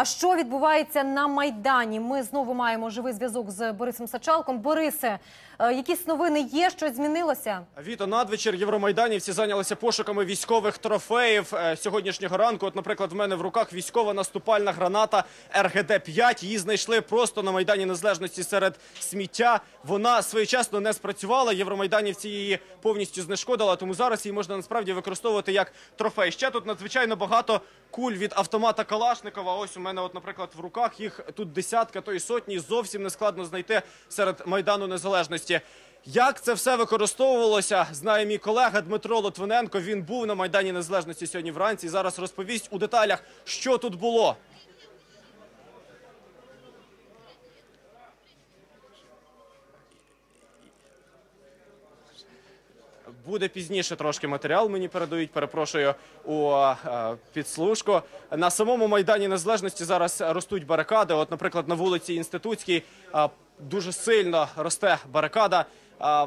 А що відбувається на майдані? Ми знову маємо живий зв'язок з Борисом Сачалком. Борисе, е, якісь новини є? Щось змінилося? Віто, надвечір євромайданівці зайнялися пошуками військових трофеїв е, сьогоднішнього ранку. От, наприклад, в мене в руках військова наступальна граната РГД-5. Її знайшли просто на Майдані Незалежності серед сміття. Вона своєчасно не спрацювала. Євромайданівці її повністю знешкодили, тому зараз її можна насправді використовувати як трофей. Ще тут надзвичайно багато куль від автомата Калашникова. Ось у мене, от, наприклад, в руках їх тут десятка, то й сотні. Зовсім не складно знайти серед Майдану Незалежності. Як це все використовувалося, знає мій колега Дмитро Лотвиненко. Він був на Майдані Незалежності сьогодні вранці. і Зараз розповість у деталях, що тут було. Буде пізніше трошки матеріал. Мені передають. Перепрошую у е, підслужку. На самому майдані незалежності зараз ростуть барикади. От, наприклад, на вулиці Інститутській е, дуже сильно росте барикада.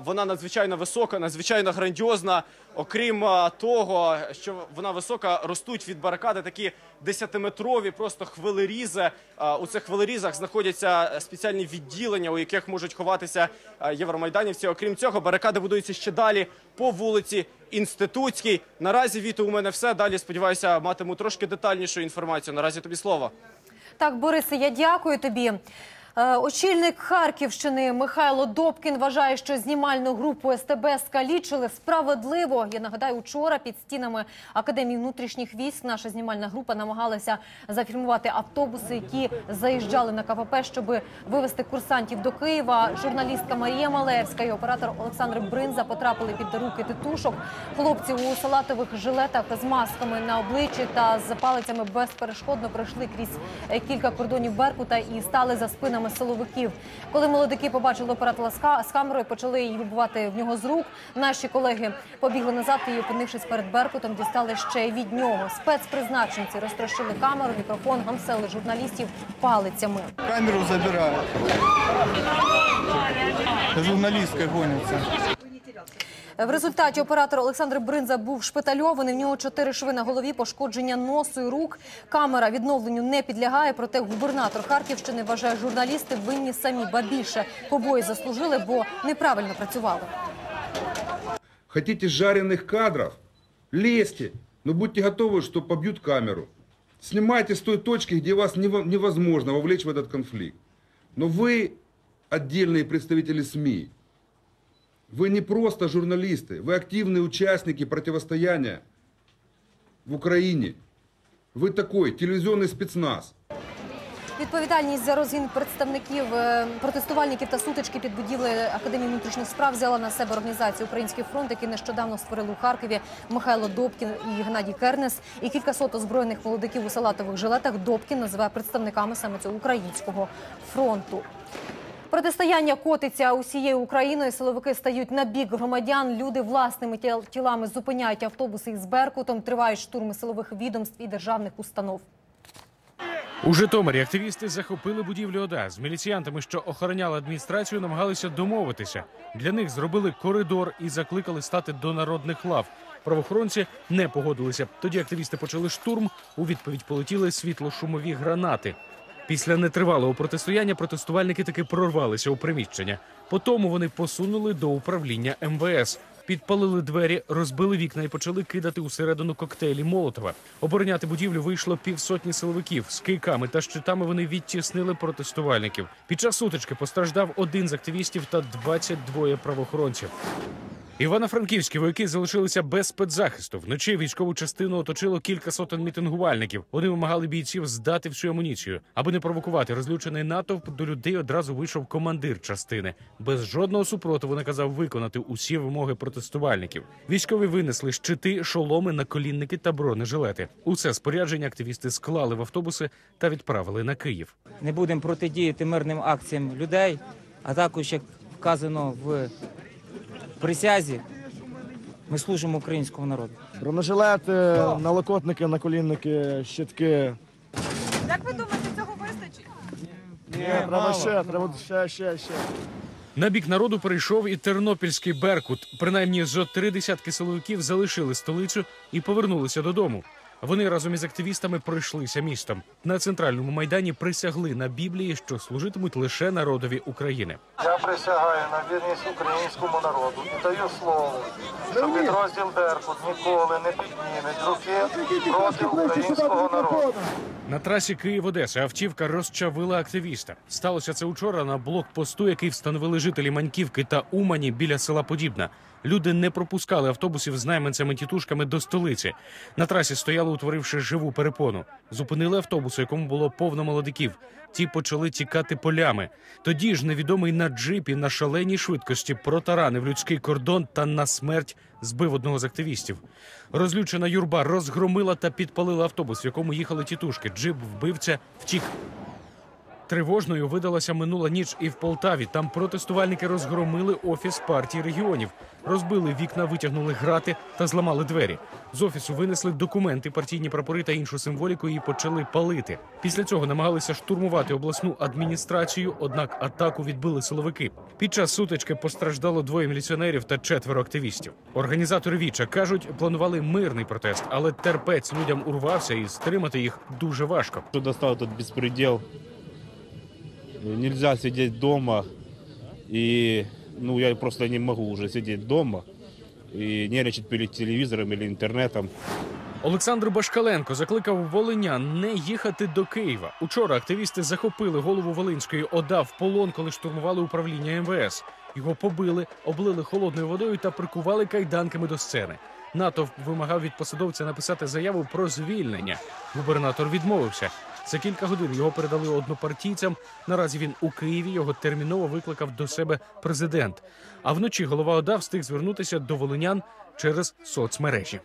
Вона надзвичайно висока, надзвичайно грандіозна. Окрім того, що вона висока, ростуть від барикади такі десятиметрові просто хвилерізи. У цих хвилерізах знаходяться спеціальні відділення, у яких можуть ховатися євромайданівці. Окрім цього, барикади будуються ще далі по вулиці Інститутській. Наразі Віто, у мене все. Далі сподіваюся, матиму трошки детальнішу інформацію. Наразі тобі слово. Так, Борисе, я дякую тобі. Е, Очільник Харківщини Михайло Добкін вважає, що знімальну групу СТБ скалічили справедливо. Я нагадаю, учора під стінами Академії внутрішніх військ наша знімальна група намагалася зафільмувати автобуси, які заїжджали на КПП, щоб вивезти курсантів до Києва. Журналістка Марія Малевська і оператор Олександр Бринза потрапили під руки титушок. Хлопці у салатових жилетах з масками на обличчі та з палицями безперешкодно пройшли крізь е, кілька кордонів Беркута і стали за спинами силовиків. Коли молодики побачили оператора з камерою, почали її вибивати в нього з рук. Наші колеги побігли назад і, опинившись перед Беркутом, дістали ще й від нього. Спецпризначенці розтрощили камеру, мікрофон, гамсели журналістів палицями. Камеру забирають. Журналістка гонится. В результаті оператор Олександр Бринза був шпитальований. В нього чотири шви на голові, пошкодження носу і рук. Камера відновленню не підлягає. Проте губернатор Харківщини вважає, журналісти винні самі, ба більше побої заслужили, бо неправильно працювали. Хотите жареных кадров? Лезьте, но будьте готовы, что побьют камеру. Снимайте с той точки, где вас нево- невозможно вовлечь в этот конфликт. Но вы отдельные представители СМИ. Вы не просто журналисты, вы активные участники противостояния в Украине. Вы такой телевизионный спецназ. Відповідальність за розгін представників е, протестувальників та сутички під будівлею Академії внутрішніх справ взяла на себе організація Український фронт, який нещодавно створили у Харкові Михайло Добкін і Геннадій Кернес. І кількасот озброєних молодиків у салатових жилетах Добкін називає представниками саме цього українського фронту. Протистояння котиться усією Україною. Силовики стають на бік громадян. Люди власними тілами зупиняють автобуси із Беркутом. Тривають штурми силових відомств і державних установ. У Житомирі активісти захопили будівлю ОДА. З міліціянтами, що охороняли адміністрацію, намагалися домовитися. Для них зробили коридор і закликали стати до народних лав. Правоохоронці не погодилися. Тоді активісти почали штурм. У відповідь полетіли світлошумові гранати. Після нетривалого протистояння протестувальники таки прорвалися у приміщення. Потім вони посунули до управління МВС. Підпалили двері, розбили вікна і почали кидати усередину коктейлі Молотова. Обороняти будівлю вийшло півсотні силовиків. З кийками та щитами вони відтіснили протестувальників. Під час сутички постраждав один з активістів та 22 правоохоронців. Івано-Франківські вояки залишилися без спецзахисту. Вночі військову частину оточило кілька сотень мітингувальників. Вони вимагали бійців здати всю амуніцію. Аби не провокувати розлючений натовп, до людей одразу вийшов командир частини. Без жодного супротиву наказав виконати усі вимоги протестувальників. Військові винесли щити, шоломи, наколінники та бронежилети. Усе спорядження активісти склали в автобуси та відправили на Київ. не будемо протидіяти мирним акціям людей, а також, як вказано в присязі, ми служимо українському народу. Бронежилети, налокотники, наколінники, щитки. Як ви думаєте, цього вистачить? Ні, треба ще, треба ще, ще, ще. На бік народу перейшов і тернопільський беркут. Принаймні зо три десятки силовиків залишили столицю і повернулися додому. Вони разом із активістами пройшлися містом. На центральному майдані присягли на Біблії, що служитимуть лише народові України. Я присягаю на вірність українському народу і даю слово, що підрозділ Беркут ніколи не підніме руки проти українського народу. На трасі Київ-Одеса автівка розчавила активіста. Сталося це учора на блокпосту, який встановили жителі Маньківки та Умані біля села Подібна. Люди не пропускали автобусів з найманцями тітушками до столиці. На трасі стояли, утворивши живу перепону. Зупинили автобус, якому було повно молодиків. Ті почали тікати полями. Тоді ж невідомий на джипі на шаленій швидкості протаранив людський кордон та на смерть збив одного з активістів. Розлючена юрба розгромила та підпалила автобус, в якому їхали тітушки. Джип вбивця втік. Тривожною видалася минула ніч і в Полтаві. Там протестувальники розгромили офіс партії регіонів, розбили вікна, витягнули грати та зламали двері. З офісу винесли документи, партійні прапори та іншу символіку і почали палити. Після цього намагалися штурмувати обласну адміністрацію, однак атаку відбили силовики. Під час сутички постраждало двоє міліціонерів та четверо активістів. Організатори Віча кажуть, планували мирний протест, але терпець людям урвався і стримати їх дуже важко. Что достал этот беспредел. Нельзя сидеть дома. И ну, я просто не могу уже сидеть дома и нервничать перед телевизором или интернетом. Олександр Башкаленко закликав волинян не їхати до Києва. Учора активісти захопили голову Волинської ОДА в полон, коли штурмували управління МВС. Його побили, облили холодною водою та прикували кайданками до сцени. НАТО вимагав від посадовця написати заяву про звільнення. Губернатор відмовився. За кілька годин його передали однопартійцям. Наразі він у Києві. Його терміново викликав до себе президент. А вночі голова ОДА встиг звернутися до волинян через соцмережі.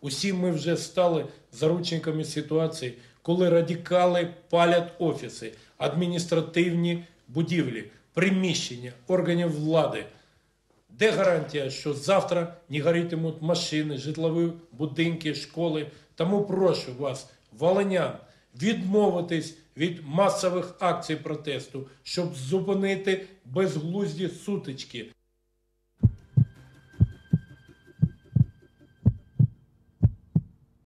Усі ми вже стали заручниками ситуації, коли радикали палять офіси, адміністративні будівлі, приміщення органів влади. Де гарантія, що завтра не горітимуть машини, житлові будинки, школи? Тому прошу вас, волинян, відмовитись від масових акцій протесту, щоб зупинити безглузді сутички.